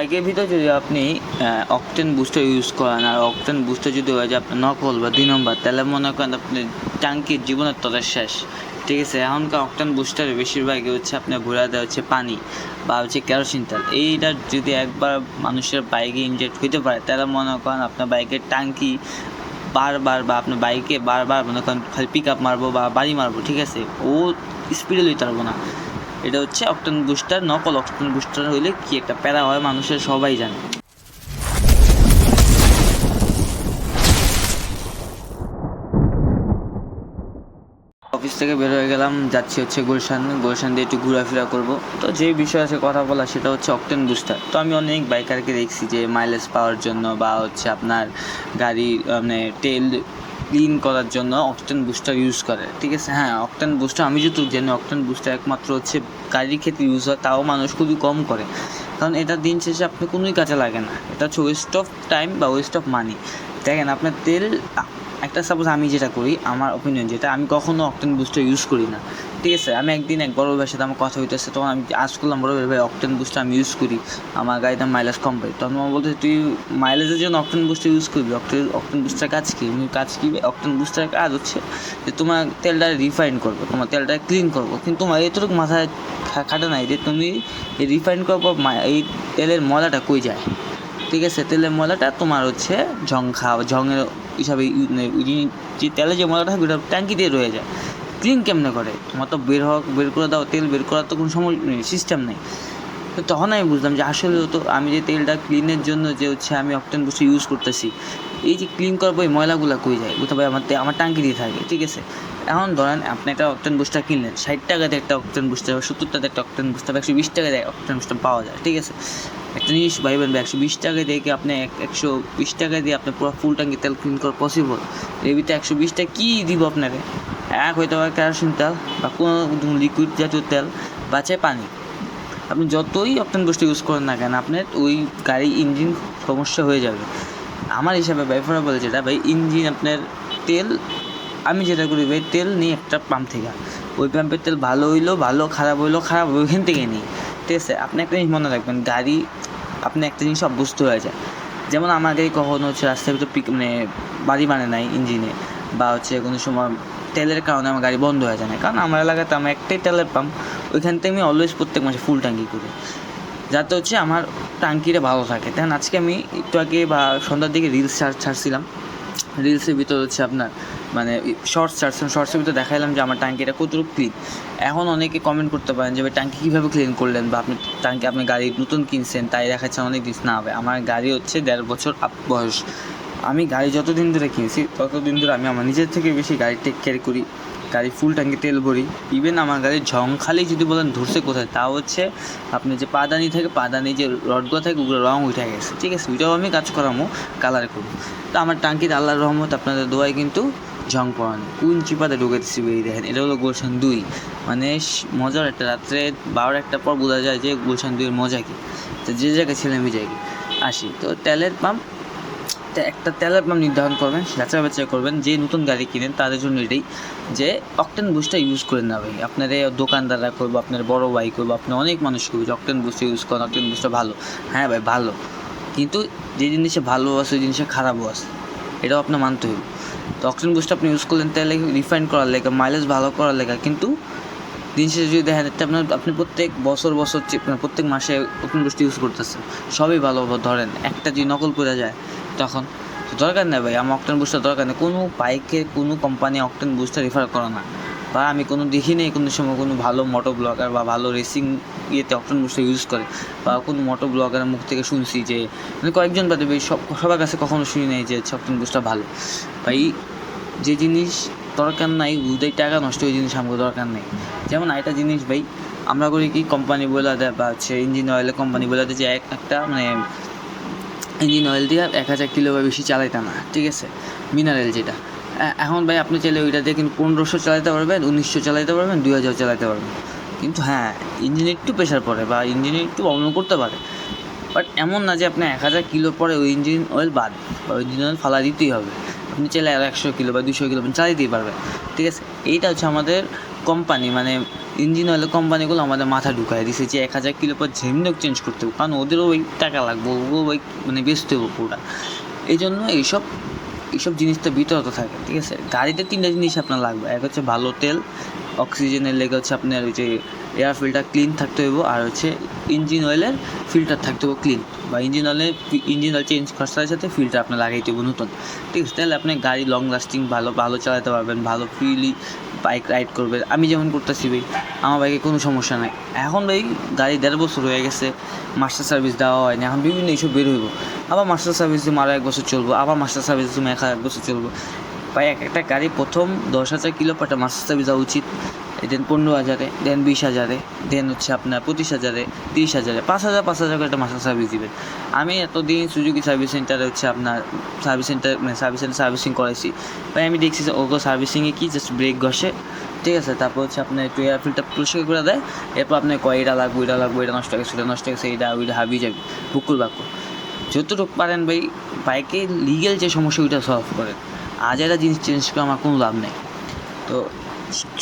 বাইকের ভিতরে যদি আপনি অকটেন বুস্টার ইউজ করেন, আর অকটেন বুস্টার যদি হয়ে যায় আপনার নকল বা দুই নম্বর তাহলে মনে করেন আপনি ট্যাঙ্কির জীবনের তলের শেষ। ঠিক আছে? এখনকার অকটেন বুস্টারে বেশিরভাগই হচ্ছে আপনার ঘোরা দেওয়া হচ্ছে পানি বা হচ্ছে কেরোসিন তেল। এইটা যদি একবার মানুষের বাইকে ইনজেক্ট হইতে পারে, তাহলে মনে করেন আপনার বাইকের ট্যাঙ্কি বারবার বা আপনার বাইকে বারবার মনে করেন খালি পিক আপ মারবো বা বাড়ি মারবো, ঠিক আছে? ও স্পিডে লইতে পারব না। এটা হচ্ছে অক্টেন বুস্টার, নকল অক্টেন বুস্টার হইলে কি একটা প্যারা হয় মানুষের সবাই জানে। অফিস থেকে বের হয়ে গেলাম, যাচ্ছি হচ্ছে গুলশান গুলশান দিয়ে একটু ঘোরাফেরা করব। তো যে বিষয় আছে কথা বলা সেটা হচ্ছে অকটেন বুস্টার। তো আমি অনেক বাইকারকে দেখছি যে মাইলেজ পাওয়ার জন্য বা হচ্ছে আপনার গাড়ি মানে তেল ক্লিন করার জন্য অক্টেন বুস্টার ইউজ করে, ঠিক আছে? হ্যাঁ অক্টেন বুস্টার আমি যেহেতু জানি অক্টেন বুস্টার একমাত্র হচ্ছে গাড়ির ক্ষেত্রে ইউজ হয়, তাও মানুষ খুবই কম করে। কারণ এটা দিন শেষে আপনি কোনোই কাজে লাগে না। এটা হচ্ছে ওয়েস্ট অফ টাইম বা ওয়েস্ট অফ মানি দেখেন, আপনার তেল একটা সাপোজ আমি যেটা করি, আমার ওপিনিয়ন যেটা, আমি কখনো অকটেন বুস্টার ইউজ করি না। ঠিক আছে, আমি একদিন এক বড় ভাইয়ের সাথে আমার কথা হইতেছে, তখন আমি আজ করলাম, বড় ভাই অকটেন বুস্টার আমি ইউজ করি। আমার গাড়িতে মাইলেজ কম পাই তখন আমার বলতে তুই মাইলেজের জন্য অকটেন বুস্টার ইউজ করবি? অকটেন অকটেন বুস্টার কাজ কি? কাজ কি অকটেন বুস্টার কাজ হচ্ছে যে, তোমার তেলটা রিফাইন করব, তোমার তেলটা ক্লিন করব। কিন্তু তোমার এতটুকু মাথায় খাটে নাই যে, তুমি রিফাইন করার পর এই তেলের ময়লাটা কই যায়? ঠিক আছে, তেলের ময়লাটা তোমার হচ্ছে ঝং খাওয়া ঝঙের হিসাবে মানে যে তেলে যে মজাটা থাকবে ওটা ট্যাঙ্কিতে রয়ে যায়। ক্লিন কেমনে করে? মতো বের হোক বের করে দাও, তেল বের করার তো কোনো সময় সিস্টেম নেই। তো তখন আমি বুঝলাম যে আসলে তো আমি যে তেলটা ক্লিনের জন্য যে হচ্ছে আমি অপটেন বসে ইউজ করতেছি, এই যে ক্লিন করার পর এই ময়লাগুলো কই যায়? পারি আমার আমার ট্যাঙ্কি দিয়ে থাকে। ঠিক আছে? এখন ধরেন আপনি একটা অকটেন বুস্টার কিনলেন, ষাট টাকাতে একটা অকটেন বুস্টার বা সত্তর টাকাতে একটা অকটেন বুস্টার বা একশো বিশ টাকা দেয় অকটেন বুস্টার পাওয়া যায়, ঠিক আছে? একটা জিনিস ভাইবেন একশো বিশ টাকা দিয়ে কি আপনি এক- একশো বিশ টাকা দিয়ে আপনি পুরো ফুল ট্যাঙ্কি তেল ক্লিন করা পসিবল এর ভিতরে একশো বিশ টাকা কী দিব আপনাকে? এক হয়তো বা কেরোসিন তেল বা কোনো লিকুইড জাতীয় তেল বা চাই পানি। আপনি যতই অপটেন বুস্টার ইউজ করেন না কেন, আপনার ওই গাড়ি ইঞ্জিন সমস্যা হয়ে যাবে। আমার হিসাবে ব্যবহার বলে যেটা ভাই ইঞ্জিন আপনার তেল আমি যেটা করি ভাই, তেল নিই একটা পাম্প থেকে। ওই পাম্পের তেল ভালো হইল, ভালো, খারাপ হইল, খারাপ ওইখান থেকে নিই। ঠিক আছে? আপনি একটা জিনিস মনে রাখবেন, গাড়ি, আপনি একটা জিনিস অভ্যস্ত হয়ে যায়। যেমন আমার গাড়ি কখনো হচ্ছে রাস্তার ভিতরে পিক মানে বাড়ি মানে নাই ইঞ্জিনে বা হচ্ছে কোনো সময় তেলের কারণে আমার গাড়ি বন্ধ হয়ে যায় না কারণ আমার এলাকাতে আমার একটাই তেলের পাম্প ওইখান থেকে আমি অলওয়েজ প্রত্যেক মাসে ফুল ট্যাঙ্কি করি। যাতে হচ্ছে আমার ট্যাঙ্কিটা ভালো থাকে। তখন আজকে আমি একটু আগে বা সন্ধ্যার দিকে রিলস ছাড়ছিলাম। রিলসের ভিতর হচ্ছে আপনার মানে শর্টস ছাড়ছিলাম শর্টসের ভিতরে দেখাইলাম যে আমার ট্যাঙ্কিটা কতটুকু ক্লিন এখন অনেকে কমেন্ট করতে পারেন যে ট্যাঙ্কি কীভাবে ক্লিন করলেন? বা আপনি ট্যাঙ্কি আপনি গাড়ি নতুন কিনছেন, তাই দেখাচ্ছেন অনেক জিনিস না হবে আমার গাড়ি হচ্ছে দেড় বছর আপ বয়স। আমি গাড়ি যতদিন ধরে কিনছি, ততদিন ধরে আমি আমার নিজের থেকে বেশি গাড়ি টেক কেয়ার করি। গাড়ি ফুল ট্যাঙ্কি তেল ভরি। ইভেন আমার গাড়ির ঝং খালি যদি বলেন ধরছে কোথায়, তা হচ্ছে আপনি যে পাদানি থেকে, পাদানি যে রডগুলো থাকে, ওগুলো রং উঠে গেছে। ঠিক আছে, ওইটাও আমি কাজ করামো কালার করব। তো আমার টাঙ্কিতে আল্লাহর রহমত, আপনাদের দোয়ায় কিন্তু ঝং পড়ানো কোন চিপাতে ঢুকেছি বেরিয়ে দেখেন, এটা হলো গুলশান দুই। মানে মজার একটা রাত্রে বারো একটা পর বোঝা যায় যে গুলশান দুইয়ের মজা কি। তো যে জায়গায় ছেলে আমি যাই আসি, তো তেলের পাম্প একটা তেলের পাম্প নির্ধারণ করবেন যাচাই বাছাই করবেন, যে নতুন গাড়ি কিনেন, তাদের জন্য এটাই। যে অকটেন বুস্টার ইউজ করেন না ভাই। আপনার দোকানদাররা করব, আপনার বড় ভাই করব আপনি অনেক মানুষ করব যে অকটেন বুস্টার ইউজ করেন অকটেন বুস্টার ভালো। হ্যাঁ ভাই, ভালো। কিন্তু যে জিনিসে ভালো আছে, ওই জিনিসে খারাপও আছে। এটাও আপনার মানতে হবে। তো অক্সিজেন বুস্ট আপনি ইউজ করলেন, তাহলে রিফাইন করার লেগে মাইলেজ ভালো করার লেগে। কিন্তু দিন শেষে যদি দেখেন একটা আপনার, আপনি প্রত্যেক বছর বছর মানে প্রত্যেক মাসে অক্সিজেন বুস্ট ইউজ করতেছেন, সবই ভালো ধরেন, একটা যদি নকল করে যায়, তখন দরকার নেই ভাই, আমার অক্টেন বুস্টার দরকার নেই। কোনো বাইকে কোনো কোম্পানি অক্টেন বুস্টার রেফার করে না। বা আমি কোনো দেখি নেই, কোনো সময় কোনো ভালো মোটো ব্লগার বা ভালো রেসিং ইয়েতে অক্টেন বুস্টার ইউজ করে, বা কোনো মোটো ব্লগারের মুখ থেকে শুনছি যে মানে কয়েকজন বাদে সব, সবার কাছে কখনো শুনি নাই যে অক্টেন বুস্টার ভালো। ভাই, যে জিনিস দরকার নাই উদয় টাকা নষ্ট ওই জিনিস আমাকে দরকার নেই। যেমন একটা জিনিস ভাই, আমরা করি কি কোম্পানি বলে দেয় বা হচ্ছে ইঞ্জিন অয়েলের কোম্পানি বলে দেয় যে এক একটা মানে ইঞ্জিন অয়েল দিয়ে এক হাজার কিলো বা বেশি চালাইতে না, ঠিক আছে? মিনারেল যেটা। এখন ভাই আপনি চাইলে ওইটা দিয়ে কিন্তু পনেরোশো চালাতে পারবেন, উনিশশো চালাতে পারবেন, দুই হাজার চালাতে পারবেন। কিন্তু হ্যাঁ ইঞ্জিনে একটু প্রেশার পড়ে বা ইঞ্জিনে একটু প্রবলেম করতে পারে। বাট এমন না যে আপনি এক হাজার কিলো পরে ওই ইঞ্জিন অয়েল বাদ, বা ওই ইঞ্জিন অয়েল ফালা দিতেই হবে। আপনি চাইলে আর একশো কিলো বা দুশো কিলো চালিয়ে দিতে পারবেন ঠিক আছে? এইটা হচ্ছে আমাদের কোম্পানি মানে ইঞ্জিন অয়েল কোম্পানিগুলো আমাদের মাথা ঢুকায় দিছে যে এক হাজার কিলো পর ঝেমনক চেঞ্জ করতে হবে, কারণ ওদেরও ওই টাকা লাগবে ওগুলো ওই মানে বেচতে হবে পুরোটা এই জন্য এইসব এইসব জিনিসটা বিতরত থাকে, ঠিক আছে? গাড়িতে তিনটা জিনিস আপনার লাগবে, এক হচ্ছে ভালো তেল অক্সিজেনের লেগে হচ্ছে আপনার ওই যে এয়ার ফিল্টার ক্লিন থাকতে হইব, আর হচ্ছে ইঞ্জিন অয়েলের ফিল্টার থাকতে হবে ক্লিন বা ইঞ্জিন অয়েলের ইঞ্জিন অয়েল চেঞ্জ করার সাথে ফিল্টার আপনার লাগাইতে হবে নতুন। ঠিক আছে, তাহলে আপনি গাড়ি লং লাস্টিং ভালো ভালো চালাতে পারবেন, ভালো ফ্রিলি বাইক রাইড করবে আমি যেমন করতেছি ভাই, আমার বাইকে কোনো সমস্যা নাই। এখন ভাই, গাড়ি দেড় বছর হয়ে গেছে মাস্টার সার্ভিস দেওয়া হয়নি এখন বিভিন্ন ইস্যু বের হইব। আবার মাস্টার সার্ভিস দিয়ে আরও এক বছর চলবো, আবার মাস্টার সার্ভিস তুমি এক এক বছর চলবো। ভাই, এক একটা গাড়ি প্রথম দশ হাজার কিলো পাটা মাস্টার সার্ভিস দেওয়া উচিত দেন পনেরো হাজারে দেন বিশ হাজারে দেন হচ্ছে আপনার পঁচিশ হাজারে, তিরিশ হাজারে, পাঁচ হাজার পাঁচ হাজার করে একটা মাস্টার সার্ভিস দিবেন আমি এতদিন সুযোগী সার্ভিস সেন্টারে হচ্ছে আপনার সার্ভিস সেন্টার মানে সার্ভিস সেন্টার সার্ভিসিং করাইছি। ভাই, আমি দেখছি যে ওগো সার্ভিসিংয়ে কি জাস্ট ব্রেক ঘষে। ঠিক আছে, তারপর হচ্ছে আপনার একটু এয়ার ফিল্টার পরিষ্কার করে দেয়, এরপর আপনার কয় এটা লাগবে, ওইটা লাগবে এটা নষ্ট গেছে ওটা নষ্ট গেছে এটা ওইটা হাবি যাবে বুকুর বাক্য যতটুকু পারেন ভাই বাইকে লিগেল যে সমস্যা, ওইটা সলভ করেন। আজ একটা জিনিস চেঞ্জ করে আমার কোনো লাভ নেই। তো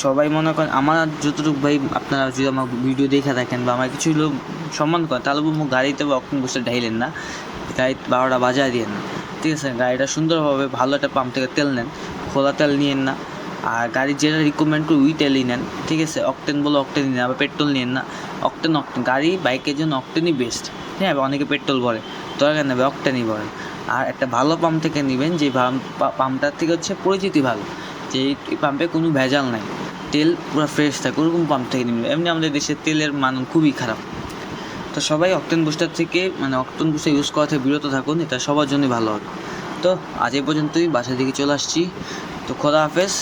সবাই মনে করেন, আমার যতটুকু ভাই আপনারা যদি আমার ভিডিও দেখে থাকেন বা আমার কিছু লোক সম্মান করেন, তাহলে বলব গাড়িতে অক্ষণ বসে ঢাইলেন না। গাড়ি বারোটা বাজায় দিয়েন না ঠিক আছে? গাড়িটা সুন্দরভাবে ভালো একটা পাম্প থেকে তেল নেন, খোলা তেল নিয়েন না। আর গাড়ির যেটা রিকমেন্ড করে উই তেলই নেন, ঠিক আছে? অকটেন বলে অকটেনই নেন, আবার পেট্রোল নিয়েন না। অকটেন অকটেন গাড়ি বাইকের জন্য অকটেনই বেস্ট হ্যাঁ? অনেকে পেট্রোল ভরে দরকার নেবে অকটেনই ভরে। আর একটা ভালো পাম্প থেকে নেবেন, যে পাম্পটার থেকে হচ্ছে পরিচিতি ভালো, যে পাম্পে কোনো ভেজাল নাই, তেল পুরো ফ্রেশ থাকে, ওরকম পাম্প থেকে নেবেন। এমনি আমাদের দেশের তেলের মান খুবই খারাপ। তো সবাই অক্টেন বুস্টার থেকে মানে অক্টেন বুস্টার ইউজ করা থেকে বিরত থাকুন, এটা সবার জন্যই ভালো হবে। তো আজ এই পর্যন্তই বাসা থেকে চলে আসছি। তো খোদা হাফেজ।